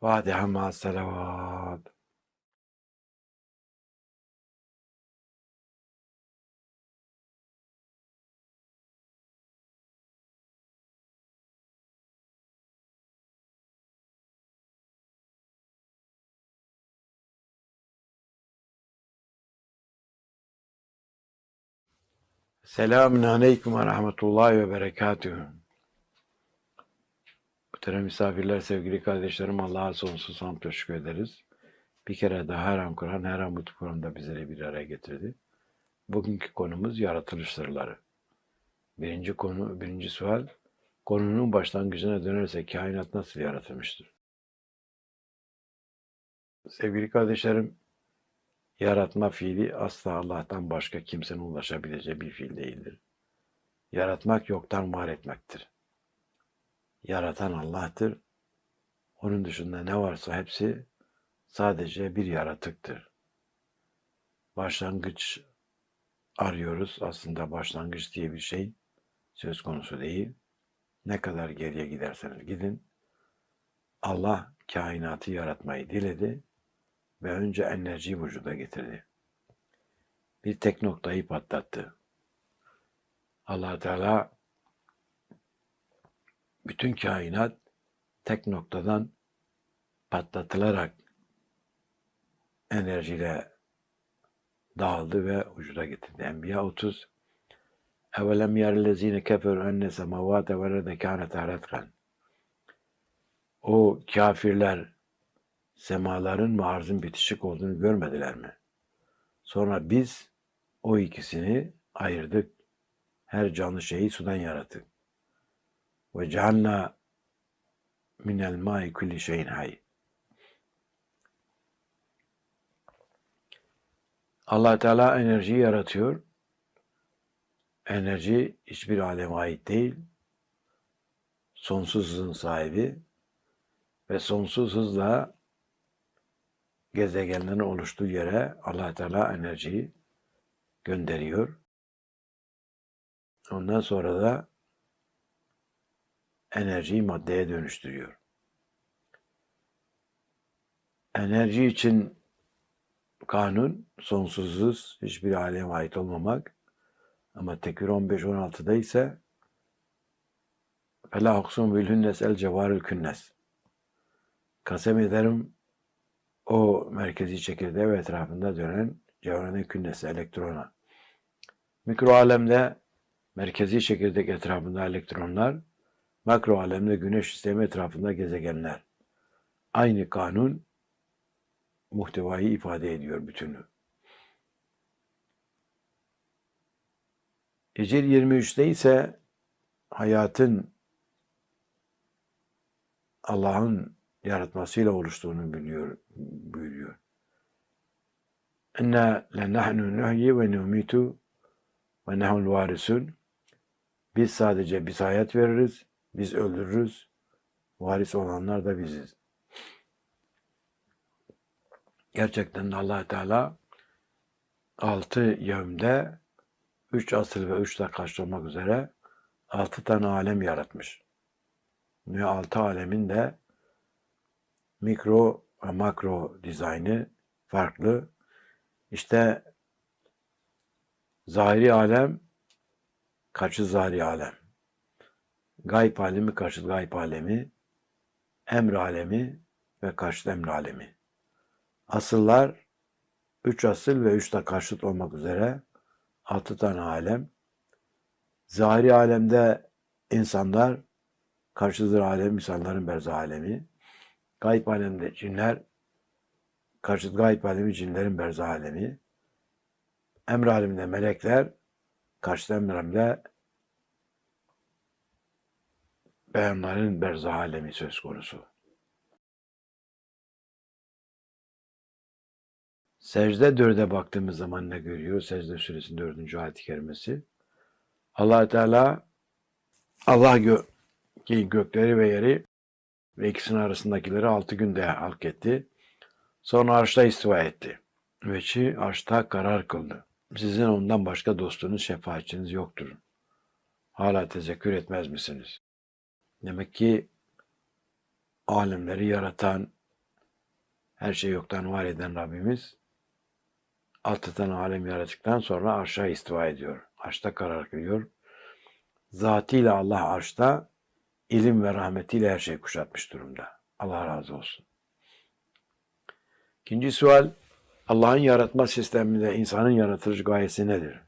Fatiha ma salavat. Selamun aleyküm ve rahmetullahi ve berekatühü. Muhterem misafirler, sevgili kardeşlerim Allah'a sonsuz hamd teşekkür ederiz. Bir kere daha her an Kur'an, her an bu programda bizleri bir araya getirdi. Bugünkü konumuz yaratılış sırları. Birinci konu, birinci sual, konunun başlangıcına dönerse kainat nasıl yaratılmıştır? Sevgili kardeşlerim, yaratma fiili asla Allah'tan başka kimsenin ulaşabileceği bir fiil değildir. Yaratmak yoktan var etmektir. Yaratan Allah'tır. Onun dışında ne varsa hepsi sadece bir yaratıktır. Başlangıç arıyoruz. Aslında başlangıç diye bir şey söz konusu değil. Ne kadar geriye giderseniz gidin. Allah kainatı yaratmayı diledi ve önce enerjiyi vücuda getirdi. Bir tek noktayı patlattı. allah Teala bütün kainat tek noktadan patlatılarak enerjiyle dağıldı ve vücuda getirdi. Enbiya 30 Evelem yerlezine keferu enne semavate ve rede kânet aretken O kafirler semaların ve arzın bitişik olduğunu görmediler mi? Sonra biz o ikisini ayırdık. Her canlı şeyi sudan yarattık. Ve cealna minel mai kulli şeyin hay. allah Teala enerjiyi yaratıyor. Enerji hiçbir aleme ait değil. Sonsuz hızın sahibi ve sonsuz hızla gezegenlerin oluştuğu yere allah Teala enerjiyi gönderiyor. Ondan sonra da enerjiyi maddeye dönüştürüyor. Enerji için kanun sonsuzuz, hiçbir aleme ait olmamak. Ama Tekvir 15-16'da ise Fela huksun vilhünnes el cevarül künnes. Kasem ederim o merkezi çekirdeği ve etrafında dönen cevarane künnesi elektrona. Mikro alemde merkezi çekirdek etrafında elektronlar makro alemde güneş sistemi etrafında gezegenler. Aynı kanun muhtevayı ifade ediyor bütünü. Hicr 23'te ise hayatın Allah'ın yaratmasıyla oluştuğunu biliyor, buyuruyor. İnna lenahnu nuhyi ve numitu ve nahul varisun. Biz sadece biz hayat veririz, biz öldürürüz. Varis olanlar da biziz. Gerçekten allah Teala altı yevmde üç asıl ve üç dakika olmak üzere altı tane alem yaratmış. Ve altı alemin de mikro ve makro dizaynı farklı. İşte zahiri alem karşı zahiri alem. Gayb alemi karşı gayb alemi, emr alemi ve karşı emr alemi. Asıllar üç asıl ve üç de karşıt olmak üzere altı tane alem. Zahiri alemde insanlar, karşıdır alem insanların berzah alemi. Gayb alemde cinler, karşıt gayb alemi cinlerin berzah alemi. Emr aleminde melekler, karşıt emr alemde beyanların berzah alemi söz konusu. Secde dörde baktığımız zaman ne görüyor? Secde suresinin dördüncü ayet-i kerimesi. allah Teala Allah gö ki gökleri ve yeri ve ikisinin arasındakileri altı günde halk etti. Sonra arşta istiva etti. Ve ki arşta karar kıldı. Sizin ondan başka dostunuz, şefaatçiniz yoktur. Hala tezekkür etmez misiniz? Demek ki alemleri yaratan, her şeyi yoktan var eden Rabbimiz altı tane alem yarattıktan sonra arşa istiva ediyor. Arşta karar kılıyor. Zatıyla Allah arşta ilim ve rahmetiyle her şeyi kuşatmış durumda. Allah razı olsun. İkinci sual, Allah'ın yaratma sisteminde insanın yaratılış gayesi nedir?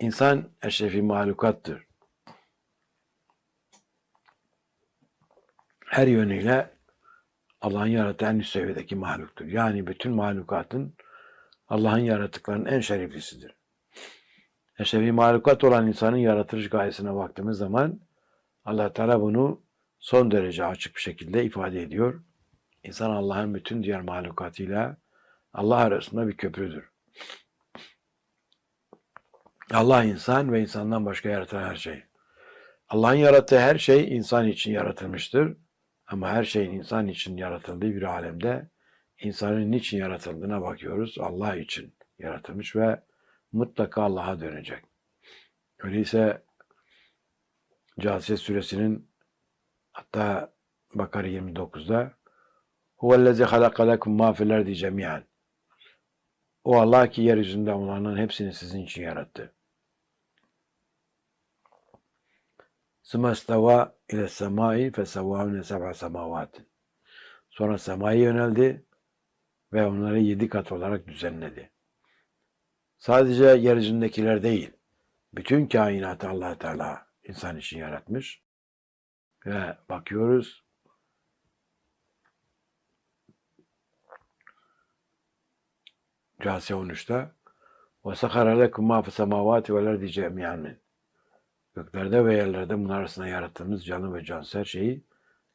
İnsan eşrefi mahlukattır. Her yönüyle Allah'ın yarattığı en üst seviyedeki mahluktur. Yani bütün mahlukatın Allah'ın yaratıklarının en şeriflisidir. Eşrefi mahlukat olan insanın yaratılış gayesine baktığımız zaman allah Teala bunu son derece açık bir şekilde ifade ediyor. İnsan Allah'ın bütün diğer mahlukatıyla Allah arasında bir köprüdür. Allah insan ve insandan başka yaratan her şey. Allah'ın yarattığı her şey insan için yaratılmıştır. Ama her şeyin insan için yaratıldığı bir alemde insanın niçin yaratıldığına bakıyoruz. Allah için yaratılmış ve mutlaka Allah'a dönecek. Öyleyse Câsiye suresinin hatta Bakara 29'da Huvellezî halakalekum mâ fil ardi cemiyen O Allah ki yeryüzünde olanların hepsini sizin için yarattı. Sümme isteva ile semai fesevvâhune seb'a semavatin. Sonra semaya yöneldi ve onları yedi kat olarak düzenledi. Sadece yeryüzündekiler değil, bütün kainatı allah Teala insan için yaratmış. Ve bakıyoruz, Câsiye 13'te وَسَخَرَ لَكُمْ مَا فِي السَّمَاوَاتِ وَالْاَرْضِ جَمِيعًا Göklerde ve yerlerde bunlar arasında yarattığımız canlı ve cansız her şeyi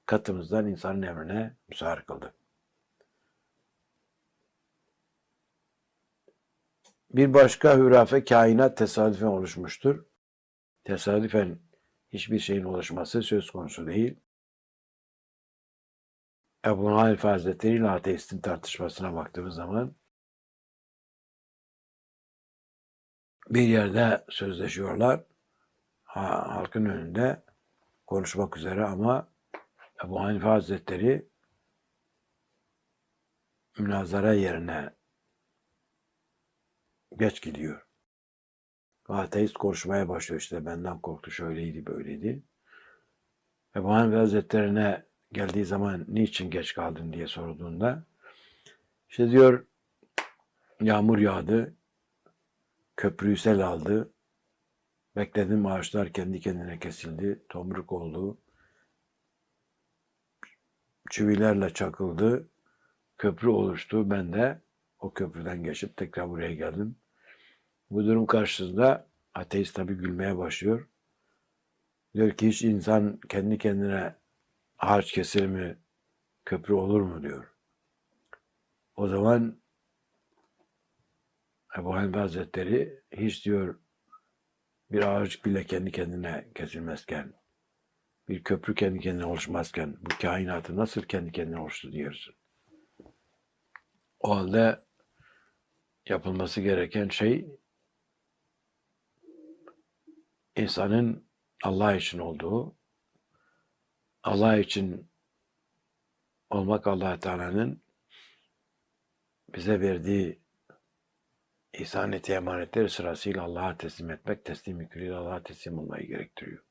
katımızdan insanın emrine müsahar kıldı. Bir başka hürafe kainat tesadüfen oluşmuştur. Tesadüfen hiçbir şeyin oluşması söz konusu değil. Ebu Hanife Hazretleri ile ateistin tartışmasına baktığımız zaman bir yerde sözleşiyorlar. Halkın önünde konuşmak üzere ama Ebu Hanife Hazretleri münazara yerine geç gidiyor. Ateist konuşmaya başlıyor işte benden korktu şöyleydi böyleydi. Ebu Hanife Hazretleri'ne geldiği zaman niçin geç kaldın diye sorduğunda işte diyor yağmur yağdı, köprüyü sel aldı, bekledim ağaçlar kendi kendine kesildi, tomruk oldu, çivilerle çakıldı, köprü oluştu. Ben de o köprüden geçip tekrar buraya geldim. Bu durum karşısında ateist tabi gülmeye başlıyor. Diyor ki hiç insan kendi kendine ağaç keser mi, köprü olur mu diyor. O zaman Ebu Hanife Hazretleri hiç diyor bir ağaç bile kendi kendine kesilmezken, bir köprü kendi kendine oluşmazken bu kainatı nasıl kendi kendine oluştu diyorsun. O halde yapılması gereken şey insanın Allah için olduğu, Allah için olmak allah Teala'nın bize verdiği ihsan ettiği emanetleri sırasıyla Allah'a teslim etmek, teslim yüküyle Allah'a teslim olmayı gerektiriyor.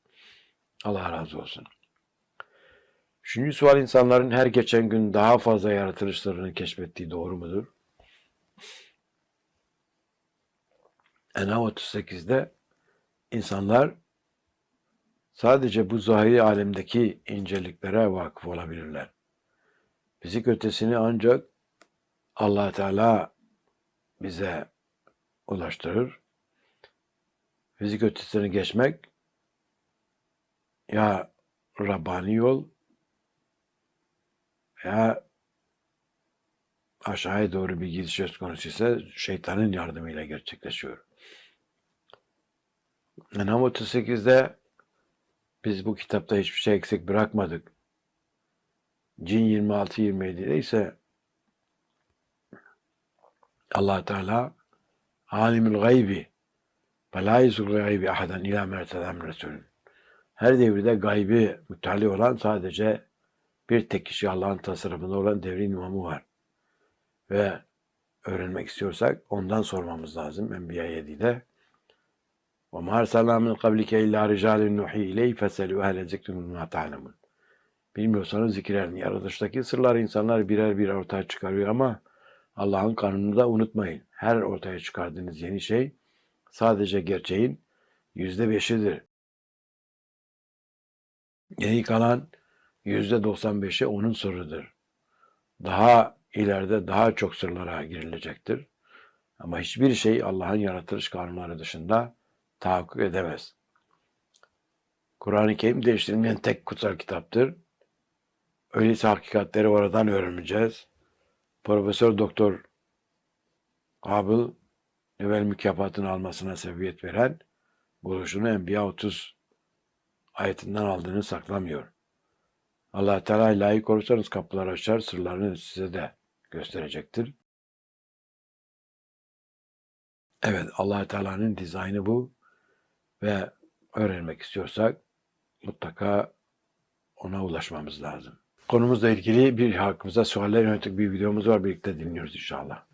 Allah razı olsun. Üçüncü sual insanların her geçen gün daha fazla yaratılışlarını keşfettiği doğru mudur? Enam 38'de insanlar sadece bu zahiri alemdeki inceliklere vakıf olabilirler. Fizik ötesini ancak allah Teala bize ulaştırır. Fizik ötesini geçmek ya Rabbani yol ya aşağıya doğru bir gidiş söz konusu ise şeytanın yardımıyla gerçekleşiyor. Enam 38'de biz bu kitapta hiçbir şey eksik bırakmadık. Cin 26-27'de ise allah Teala alimul gaybi ve la yuzul gaybi ahadan ila merteden resulün. Her devirde gaybi müttali olan sadece bir tek kişi Allah'ın tasarımında olan devrin imamı var. ve öğrenmek istiyorsak ondan sormamız lazım Enbiya 7'de. وَمَا أَرْسَلْنَا مِنْ قَبْلِكَ إِلَّا رِجَالٍ نُحِي إِلَيْهِ فَسَلُوا أَهْلَ الذِّكْرِ مِمَّا تَعْلَمُونَ Bilmiyorsanız zikirlerin yaratıştaki sırlar insanlar birer birer ortaya çıkarıyor ama Allah'ın kanununu da unutmayın. Her ortaya çıkardığınız yeni şey sadece gerçeğin yüzde beşidir. Geri kalan yüzde 95'i onun sırrıdır. Daha ileride daha çok sırlara girilecektir. Ama hiçbir şey Allah'ın yaratılış kanunları dışında tahakkuk edemez. Kur'an-ı Kerim değiştirilmeyen tek kutsal kitaptır. Öyleyse hakikatleri oradan öğreneceğiz. Profesör Doktor Kabil Nobel mükafatını almasına sebebiyet veren buluşunu Enbiya 30 ayetinden aldığını saklamıyor. Allah Teala layık olursanız kapılar açar, sırlarını size de gösterecektir. Evet, Allah Teala'nın dizaynı bu ve öğrenmek istiyorsak mutlaka ona ulaşmamız lazım. Konumuzla ilgili bir hakkımıza sualler yönelik bir videomuz var. Birlikte dinliyoruz inşallah.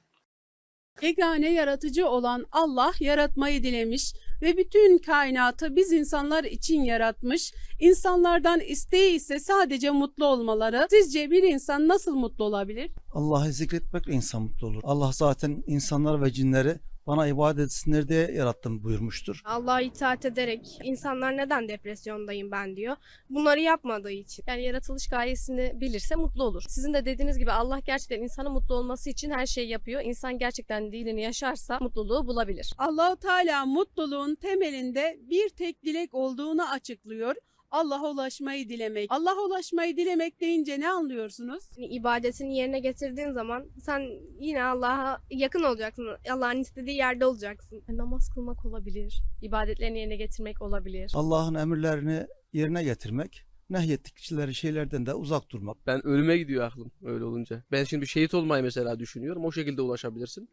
Yegane yaratıcı olan Allah yaratmayı dilemiş ve bütün kainatı biz insanlar için yaratmış. İnsanlardan isteği ise sadece mutlu olmaları. Sizce bir insan nasıl mutlu olabilir? Allah'ı zikretmekle insan mutlu olur. Allah zaten insanlar ve cinleri bana ibadet etsinler diye yarattım buyurmuştur. Allah'a itaat ederek insanlar neden depresyondayım ben diyor. Bunları yapmadığı için. Yani yaratılış gayesini bilirse mutlu olur. Sizin de dediğiniz gibi Allah gerçekten insanın mutlu olması için her şeyi yapıyor. İnsan gerçekten dinini yaşarsa mutluluğu bulabilir. Allahu Teala mutluluğun temelinde bir tek dilek olduğunu açıklıyor. Allah'a ulaşmayı dilemek. Allah'a ulaşmayı dilemek deyince ne anlıyorsunuz? Yani ibadetini yerine getirdiğin zaman sen yine Allah'a yakın olacaksın. Allah'ın istediği yerde olacaksın. Namaz kılmak olabilir, ibadetlerini yerine getirmek olabilir. Allah'ın emirlerini yerine getirmek, nehyettikleri şeylerden de uzak durmak. Ben ölüme gidiyor aklım öyle olunca. Ben şimdi şehit olmayı mesela düşünüyorum. O şekilde ulaşabilirsin.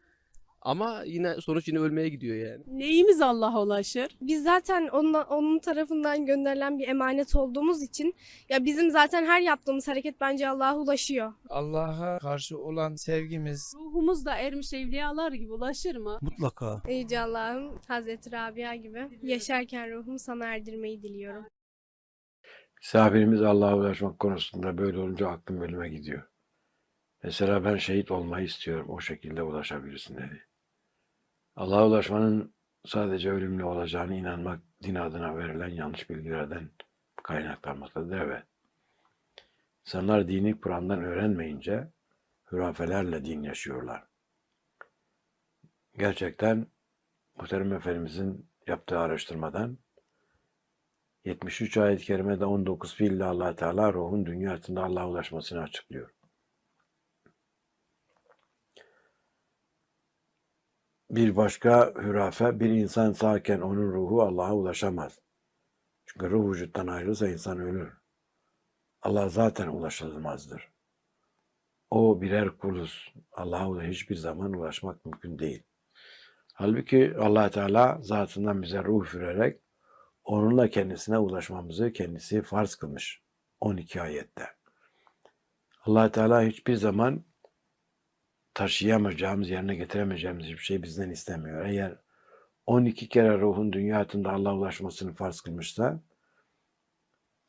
Ama yine sonuç yine ölmeye gidiyor yani. Neyimiz Allah'a ulaşır? Biz zaten onun, onun tarafından gönderilen bir emanet olduğumuz için ya bizim zaten her yaptığımız hareket bence Allah'a ulaşıyor. Allah'a karşı olan sevgimiz Ruhumuz da ermiş evliyalar gibi ulaşır mı? Mutlaka. Ey Yüce Allah'ım Hazreti Rabia gibi yaşarken ruhumu sana erdirmeyi diliyorum. Misafirimiz Allah'a ulaşmak konusunda böyle olunca aklım ölüme gidiyor. Mesela ben şehit olmayı istiyorum. O şekilde ulaşabilirsin dedi. Allah'a ulaşmanın sadece ölümlü olacağını inanmak din adına verilen yanlış bilgilerden kaynaklanmaktadır. Evet. İnsanlar dini Kur'an'dan öğrenmeyince hurafelerle din yaşıyorlar. Gerçekten Muhterem Efendimizin yaptığı araştırmadan 73 ayet-i kerimede 19 fiille allah Teala ruhun dünyasında Allah'a ulaşmasını açıklıyor. Bir başka hürafe, bir insan sağken onun ruhu Allah'a ulaşamaz. Çünkü ruh vücuttan ayrılırsa insan ölür. Allah zaten ulaşılmazdır. O birer kuluz. Allah'a hiçbir zaman ulaşmak mümkün değil. Halbuki allah Teala zatından bize ruh vererek onunla kendisine ulaşmamızı kendisi farz kılmış. 12 ayette. allah Teala hiçbir zaman taşıyamayacağımız, yerine getiremeyeceğimiz hiçbir şey bizden istemiyor. Eğer 12 kere ruhun dünya hayatında Allah'a ulaşmasını farz kılmışsa,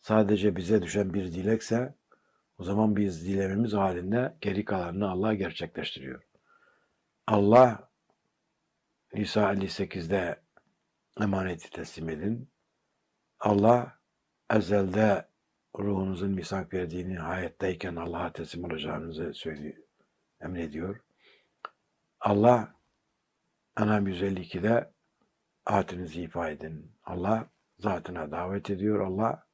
sadece bize düşen bir dilekse, o zaman biz dilememiz halinde geri kalanını Allah gerçekleştiriyor. Allah, Nisa 58'de emaneti teslim edin. Allah, ezelde ruhunuzun misak verdiğini, hayattayken Allah'a teslim olacağınızı söylüyor emrediyor. Allah Anam 152'de atinizi ifa edin. Allah zatına davet ediyor. Allah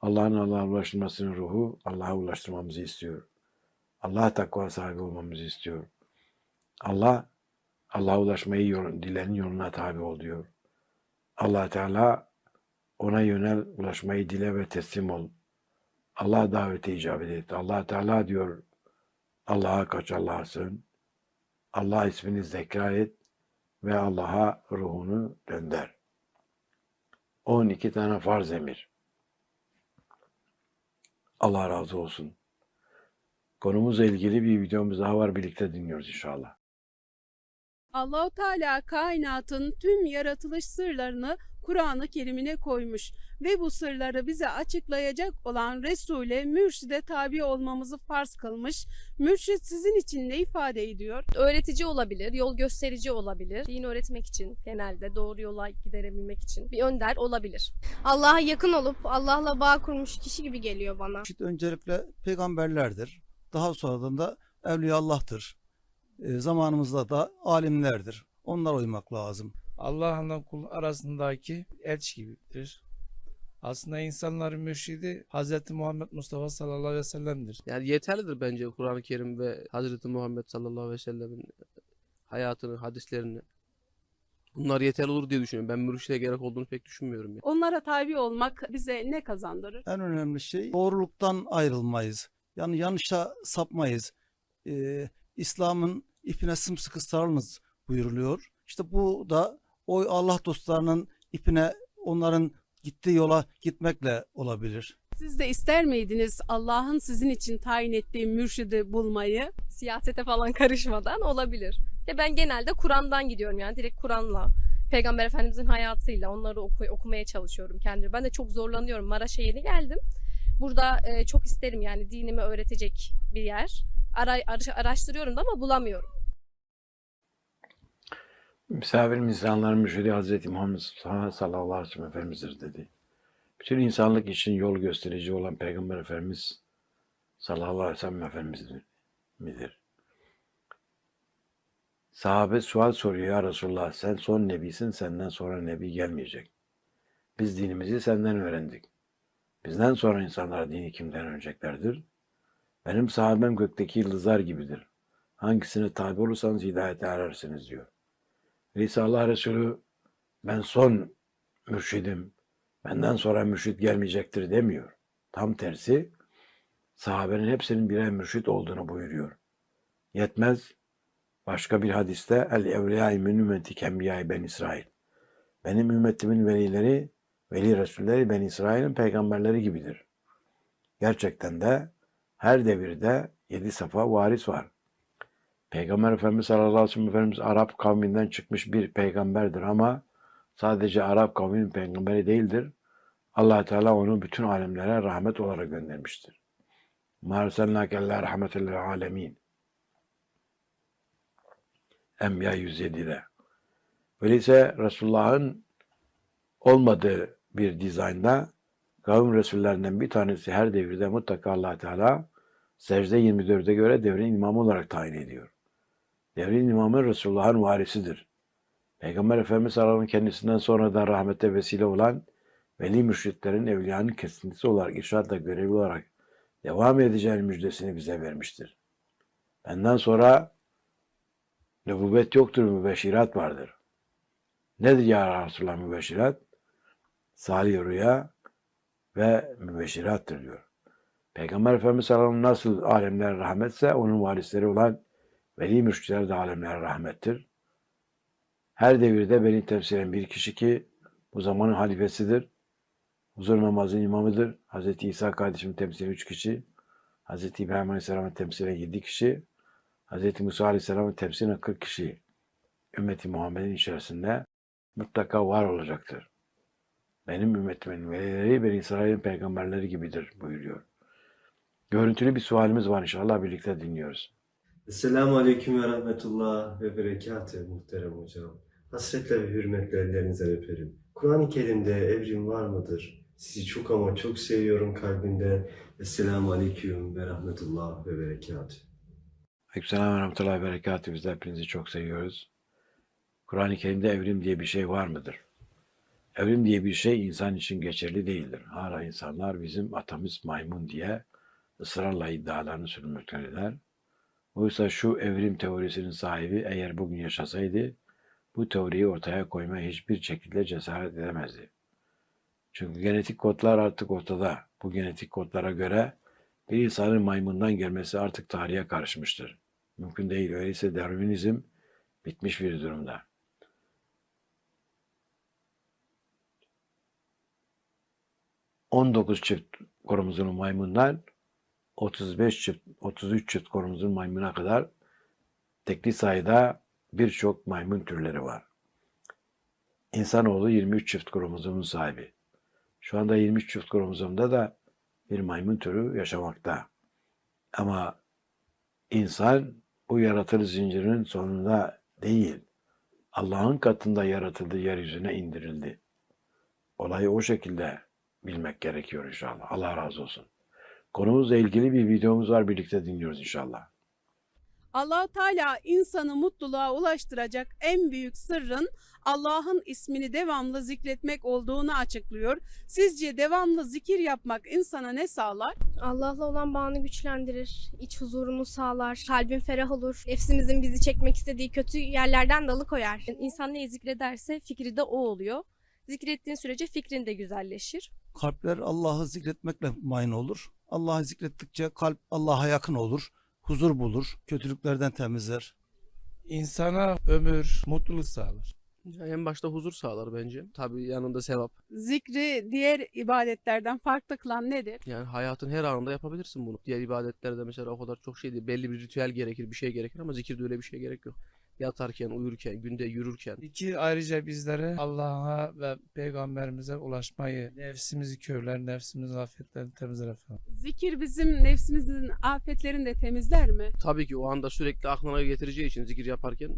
Allah'ın Allah'a ulaştırmasının ruhu Allah'a ulaştırmamızı istiyor. Allah takva sahibi olmamızı istiyor. Allah Allah'a ulaşmayı yol, dilenin yoluna tabi ol diyor. Allah Teala ona yönel ulaşmayı dile ve teslim ol. Allah davete icabet et. Allah Teala diyor Allah'a kaç Allah'a sığın. Allah ismini zekrar et ve Allah'a ruhunu dönder. 12 tane farz emir. Allah razı olsun. Konumuzla ilgili bir videomuz daha var. Birlikte dinliyoruz inşallah. Allahu Teala kainatın tüm yaratılış sırlarını Kur'an-ı Kerim'ine koymuş ve bu sırları bize açıklayacak olan Resul'e, mürşide tabi olmamızı farz kılmış. Mürşid sizin için ne ifade ediyor? Öğretici olabilir, yol gösterici olabilir. Din öğretmek için genelde doğru yola giderebilmek için bir önder olabilir. Allah'a yakın olup Allah'la bağ kurmuş kişi gibi geliyor bana. Mürşit öncelikle peygamberlerdir. Daha sonradan da Evliya Allah'tır. E, zamanımızda da alimlerdir. Onlara uymak lazım. Allah'la kul arasındaki elçi gibidir. Aslında insanların mürşidi Hz. Muhammed Mustafa sallallahu aleyhi ve sellem'dir. Yani yeterlidir bence Kur'an-ı Kerim ve Hazreti Muhammed sallallahu aleyhi ve sellemin hayatını, hadislerini. Bunlar yeterli olur diye düşünüyorum. Ben mürşide gerek olduğunu pek düşünmüyorum. ya. Onlara tabi olmak bize ne kazandırır? En önemli şey doğruluktan ayrılmayız. Yani yanlışa sapmayız. E, İslam'ın ipine sımsıkı sarılınız buyuruluyor. İşte bu da o Allah dostlarının ipine onların gittiği yola gitmekle olabilir. Siz de ister miydiniz Allah'ın sizin için tayin ettiği mürşidi bulmayı? Siyasete falan karışmadan olabilir. Ya ben genelde Kur'an'dan gidiyorum yani direkt Kur'an'la. Peygamber Efendimizin hayatıyla onları oku- okumaya çalışıyorum kendimi. Ben de çok zorlanıyorum. Maraş'a yeni geldim. Burada e, çok isterim yani dinimi öğretecek bir yer. Ara, ara- araştırıyorum da ama bulamıyorum. Misafirim insanların mürşidi Hazreti Muhammed sallallahu aleyhi ve sellem Efendimiz'dir dedi. Bütün insanlık için yol gösterici olan Peygamber Efendimiz sallallahu aleyhi ve sellem Efendimiz'dir midir? Sahabe sual soruyor ya Resulullah sen son nebisin senden sonra nebi gelmeyecek. Biz dinimizi senden öğrendik. Bizden sonra insanlar dini kimden öğreneceklerdir? Benim sahabem gökteki yıldızlar gibidir. Hangisine tabi olursanız hidayete erersiniz diyor. Öyleyse Allah Resulü ben son mürşidim, benden sonra mürşit gelmeyecektir demiyor. Tam tersi sahabenin hepsinin birer mürşit olduğunu buyuruyor. Yetmez başka bir hadiste el evliyâ min ümmeti kembiyâ ben İsrail. Benim ümmetimin velileri, veli Resulleri ben İsrail'in peygamberleri gibidir. Gerçekten de her devirde yedi safa varis var. Peygamber Efendimiz sallallahu aleyhi ve sellem Efendimiz Arap kavminden çıkmış bir peygamberdir ama sadece Arap kavminin peygamberi değildir. allah Teala onu bütün alemlere rahmet olarak göndermiştir. مَا kella rahmetellil alemin. Enbiya 107'de. Öyleyse Resulullah'ın olmadığı bir dizaynda kavim Resullerinden bir tanesi her devirde mutlaka allah Teala secde 24'e göre devrin imamı olarak tayin ediyor. Devrin imamı Resulullah'ın varisidir. Peygamber Efendimiz sallallahu kendisinden sonra da rahmete vesile olan veli mürşitlerin evliyanın kesintisi olarak irşadla görevli olarak devam edeceğinin müjdesini bize vermiştir. Benden sonra nübüvvet yoktur, mübeşirat vardır. Nedir ya Resulullah mübeşirat? Salih rüya ve mübeşirattır diyor. Peygamber Efendimiz sallallahu aleyhi ve sellem nasıl alemlere rahmetse onun varisleri olan veli mürşitler de alemlere rahmettir. Her devirde beni temsil eden bir kişi ki bu zamanın halifesidir. Huzur namazın imamıdır. Hz. İsa kardeşim temsil eden üç kişi. Hz. İbrahim Aleyhisselam'ı temsil eden yedi kişi. Hz. Musa Aleyhisselam'ı temsil eden kırk kişi. Ümmeti Muhammed'in içerisinde mutlaka var olacaktır. Benim ümmetimin velileri ben İsrail'in peygamberleri gibidir buyuruyor. Görüntülü bir sualimiz var inşallah birlikte dinliyoruz. Esselamu Aleyküm ve Rahmetullah ve Berekatü muhterem hocam. Hasretle ve hürmetle ellerinizden öperim. Kur'an-ı Kerim'de evrim var mıdır? Sizi çok ama çok seviyorum kalbimde. Esselamu Aleyküm ve Rahmetullah ve Berekatü. Aleykümselam ve rahmetullahi ve berekatü. Biz de hepinizi çok seviyoruz. Kur'an-ı Kerim'de evrim diye bir şey var mıdır? Evrim diye bir şey insan için geçerli değildir. Hala insanlar bizim atamız maymun diye ısrarla iddialarını sürmektedirler. Oysa şu evrim teorisinin sahibi eğer bugün yaşasaydı bu teoriyi ortaya koymaya hiçbir şekilde cesaret edemezdi. Çünkü genetik kodlar artık ortada. Bu genetik kodlara göre bir insanın maymundan gelmesi artık tarihe karışmıştır. Mümkün değil. Öyleyse Darwinizm bitmiş bir durumda. On dokuz çift kromozomlu maymundan 35 çift, 33 çift korumuzun maymuna kadar tekli sayıda birçok maymun türleri var. İnsanoğlu 23 çift kromozomun sahibi. Şu anda 23 çift kromozomda da bir maymun türü yaşamakta. Ama insan bu yaratılış zincirinin sonunda değil, Allah'ın katında yaratıldı, yeryüzüne indirildi. Olayı o şekilde bilmek gerekiyor inşallah. Allah razı olsun. Konumuzla ilgili bir videomuz var, birlikte dinliyoruz inşallah. allah Teala insanı mutluluğa ulaştıracak en büyük sırrın Allah'ın ismini devamlı zikretmek olduğunu açıklıyor. Sizce devamlı zikir yapmak insana ne sağlar? Allah'la olan bağını güçlendirir, iç huzurunu sağlar, kalbin ferah olur, nefsimizin bizi çekmek istediği kötü yerlerden dalı koyar. İnsan neyi zikrederse fikri de o oluyor. Zikrettiğin sürece fikrin de güzelleşir. Kalpler Allah'ı zikretmekle mayn olur. Allah'ı zikrettikçe kalp Allah'a yakın olur, huzur bulur, kötülüklerden temizler. İnsana ömür, mutluluk sağlar. Ya en başta huzur sağlar bence. Tabii yanında sevap. Zikri diğer ibadetlerden farklı kılan nedir? Yani hayatın her anında yapabilirsin bunu. Diğer ibadetlerde mesela o kadar çok şey değil. Belli bir ritüel gerekir, bir şey gerekir ama zikirde öyle bir şey gerek yok. Yatarken, uyurken, günde yürürken. İki ayrıca bizlere Allah'a ve peygamberimize ulaşmayı, nefsimizi körler, nefsimizi afetlerini temizler efendim. Zikir bizim nefsimizin afetlerini de temizler mi? Tabii ki o anda sürekli aklına getireceği için zikir yaparken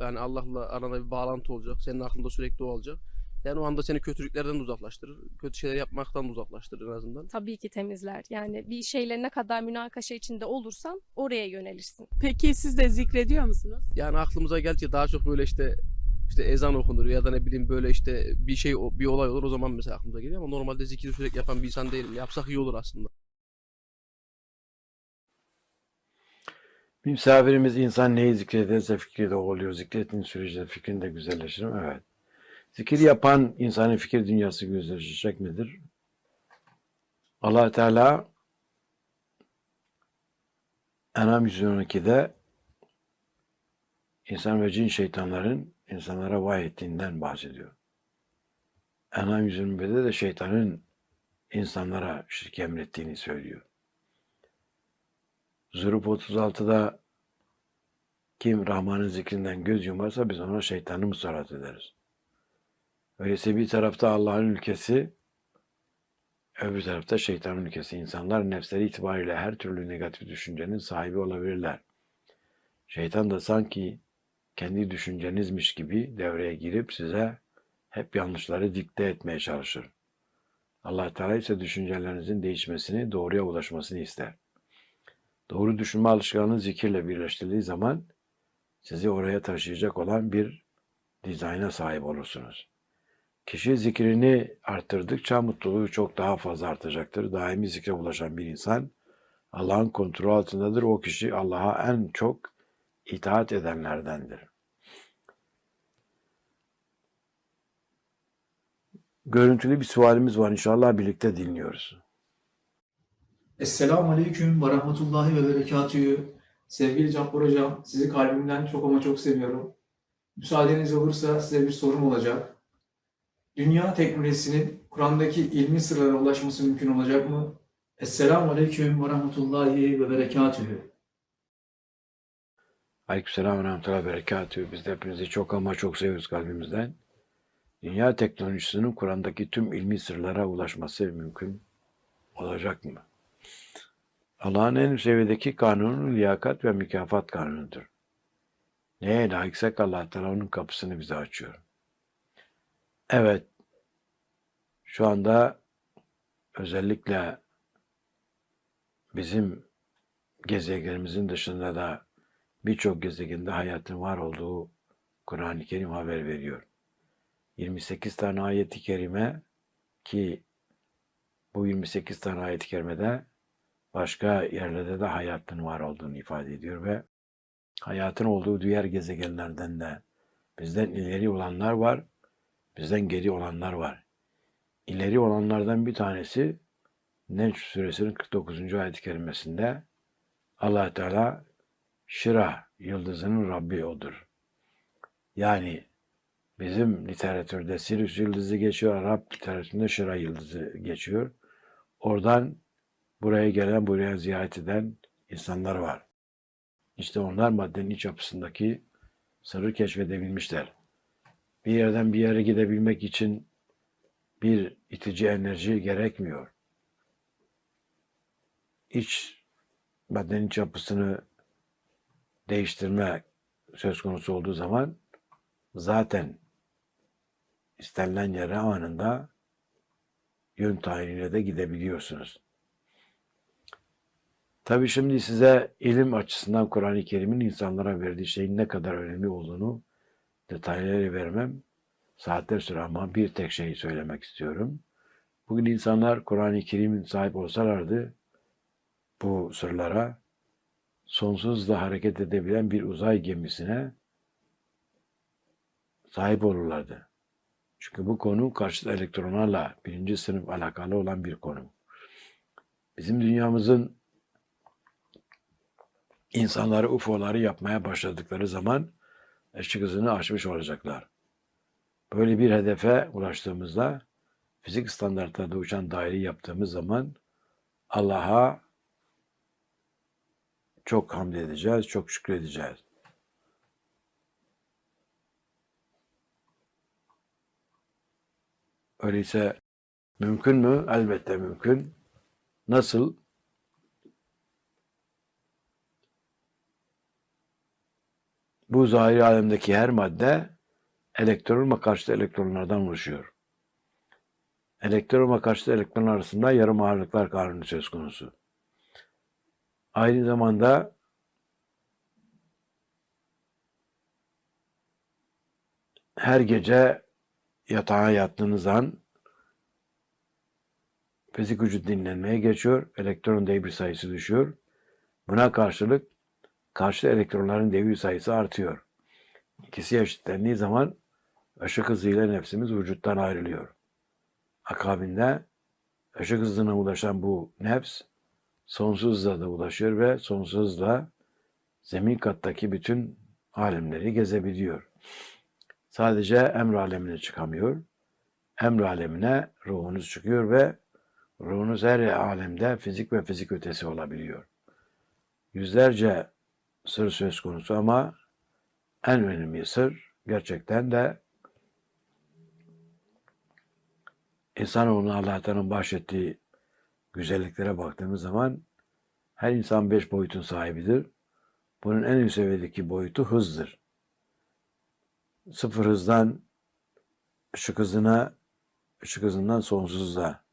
yani Allah'la aranda bir bağlantı olacak. Senin aklında sürekli o olacak. Yani o anda seni kötülüklerden de uzaklaştırır. Kötü şeyler yapmaktan da uzaklaştırır en azından. Tabii ki temizler. Yani bir şeyle ne kadar münakaşa içinde olursan oraya yönelirsin. Peki siz de zikrediyor musunuz? Yani aklımıza geldikçe daha çok böyle işte işte ezan okunur ya da ne bileyim böyle işte bir şey bir olay olur o zaman mesela aklımıza geliyor ama normalde zikir sürekli yapan bir insan değilim. Yapsak iyi olur aslında. Bir misafirimiz insan neyi zikrederse fikri de oluyor. Zikrettiğin sürece fikrin de güzelleşir? Evet. Zikir yapan insanın fikir dünyası güzelleşecek midir? allah Teala Enam 112'de insan ve cin şeytanların insanlara vahy ettiğinden bahsediyor. Enam 121'de de şeytanın insanlara şirk emrettiğini söylüyor. Zurup 36'da kim Rahman'ın zikrinden göz yumarsa biz ona şeytanı musallat ederiz. Öyleyse bir tarafta Allah'ın ülkesi, öbür tarafta şeytanın ülkesi. İnsanlar nefsleri itibariyle her türlü negatif düşüncenin sahibi olabilirler. Şeytan da sanki kendi düşüncenizmiş gibi devreye girip size hep yanlışları dikte etmeye çalışır. Allah Teala ise düşüncelerinizin değişmesini, doğruya ulaşmasını ister. Doğru düşünme alışkanlığı zikirle birleştirildiği zaman sizi oraya taşıyacak olan bir dizayna sahip olursunuz. Kişi zikrini arttırdıkça mutluluğu çok daha fazla artacaktır. Daimi zikre ulaşan bir insan Allah'ın kontrolü altındadır. O kişi Allah'a en çok itaat edenlerdendir. Görüntülü bir sualimiz var. İnşallah birlikte dinliyoruz. Esselamu Aleyküm ve Rahmetullahi ve Berekatühü. Sevgili Cappar Hocam, sizi kalbimden çok ama çok seviyorum. Müsaadeniz olursa size bir sorum olacak. Dünya teknolojisinin Kur'an'daki ilmi sırlara ulaşması mümkün olacak mı? Esselamu Aleyküm ve Rahmetullahi ve Berekatühü. Aleykümselam ve rahmetullahi ve berekatühü. Biz de hepinizi çok ama çok seviyoruz kalbimizden. Dünya teknolojisinin Kur'an'daki tüm ilmi sırlara ulaşması mümkün olacak mı? Allah'ın en üst seviyedeki kanunu liyakat ve mükafat kanunudur. Neye layıksak Allah Teala onun kapısını bize açıyor. Evet, şu anda özellikle bizim gezegenimizin dışında da birçok gezegende hayatın var olduğu Kur'an-ı Kerim haber veriyor. 28 tane ayet-i kerime ki bu 28 tane ayet-i kerimede başka yerlerde de hayatın var olduğunu ifade ediyor ve hayatın olduğu diğer gezegenlerden de bizden ileri olanlar var, bizden geri olanlar var. İleri olanlardan bir tanesi Necm suresinin 49. ayet-i kerimesinde allah Teala Şira yıldızının Rabbi odur. Yani bizim literatürde Sirius yıldızı geçiyor, Arap literatüründe Şira yıldızı geçiyor. Oradan buraya gelen, buraya ziyaret eden insanlar var. İşte onlar maddenin iç yapısındaki sırrı keşfedebilmişler. Bir yerden bir yere gidebilmek için bir itici enerji gerekmiyor. İç maddenin iç yapısını değiştirme söz konusu olduğu zaman zaten istenilen yere anında yön tayiniyle de gidebiliyorsunuz. Tabii şimdi size ilim açısından Kur'an-ı Kerim'in insanlara verdiği şeyin ne kadar önemli olduğunu detayları vermem saatler sürer ama bir tek şeyi söylemek istiyorum. Bugün insanlar Kur'an-ı Kerim'in sahip olsalardı bu sırlara sonsuz da hareket edebilen bir uzay gemisine sahip olurlardı. Çünkü bu konu karşıt elektronlarla birinci sınıf alakalı olan bir konu. Bizim dünyamızın insanları UFO'ları yapmaya başladıkları zaman ışık hızını aşmış olacaklar. Böyle bir hedefe ulaştığımızda fizik standartlarında uçan daire yaptığımız zaman Allah'a çok hamd edeceğiz, çok şükredeceğiz. Öyleyse mümkün mü? Elbette mümkün. Nasıl? Bu zahiri alemdeki her madde elektron ve karşıt elektronlardan oluşuyor. Elektron ve karşıt elektron arasında yarım ağırlıklar kanunu söz konusu. Aynı zamanda her gece yatağa yattığınız an fizik vücut dinlenmeye geçiyor. Elektron devir sayısı düşüyor. Buna karşılık karşı elektronların devir sayısı artıyor. İkisi eşitlendiği zaman ışık hızıyla nefsimiz vücuttan ayrılıyor. Akabinde ışık hızına ulaşan bu nefs sonsuz da ulaşıyor ve sonsuz zemin kattaki bütün alemleri gezebiliyor. Sadece emr alemine çıkamıyor. Emr alemine ruhunuz çıkıyor ve ruhunuz her alemde fizik ve fizik ötesi olabiliyor. Yüzlerce sır söz konusu ama en önemli sır gerçekten de insanoğlunun Allah'tan bahşettiği güzelliklere baktığımız zaman her insan beş boyutun sahibidir. Bunun en üst seviyedeki boyutu hızdır. Sıfır hızdan ışık hızına, ışık hızından sonsuzluğa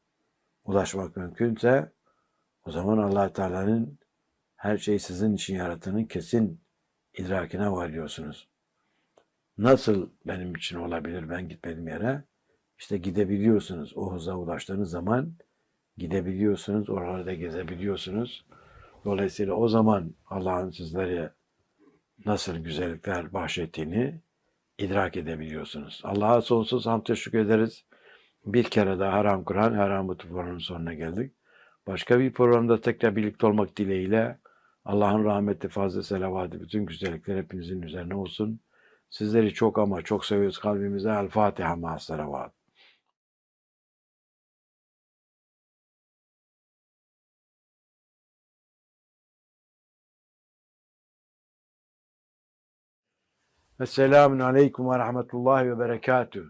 ulaşmak mümkünse o zaman allah Teala'nın her şeyi sizin için yarattığının kesin idrakine varıyorsunuz. Nasıl benim için olabilir ben gitmedim yere? İşte gidebiliyorsunuz. O hıza ulaştığınız zaman gidebiliyorsunuz. Oralarda gezebiliyorsunuz. Dolayısıyla o zaman Allah'ın sizlere nasıl güzellikler bahşettiğini idrak edebiliyorsunuz. Allah'a sonsuz hamd teşekkür ederiz. Bir kere daha Haram Kur'an, Haram Bu programının sonuna geldik. Başka bir programda tekrar birlikte olmak dileğiyle Allah'ın rahmeti, fazla selavatı, bütün güzellikler hepinizin üzerine olsun. Sizleri çok ama çok seviyoruz kalbimize. El Fatiha ma selavat. Esselamun Aleyküm ve Rahmetullahi ve Berekatuhu.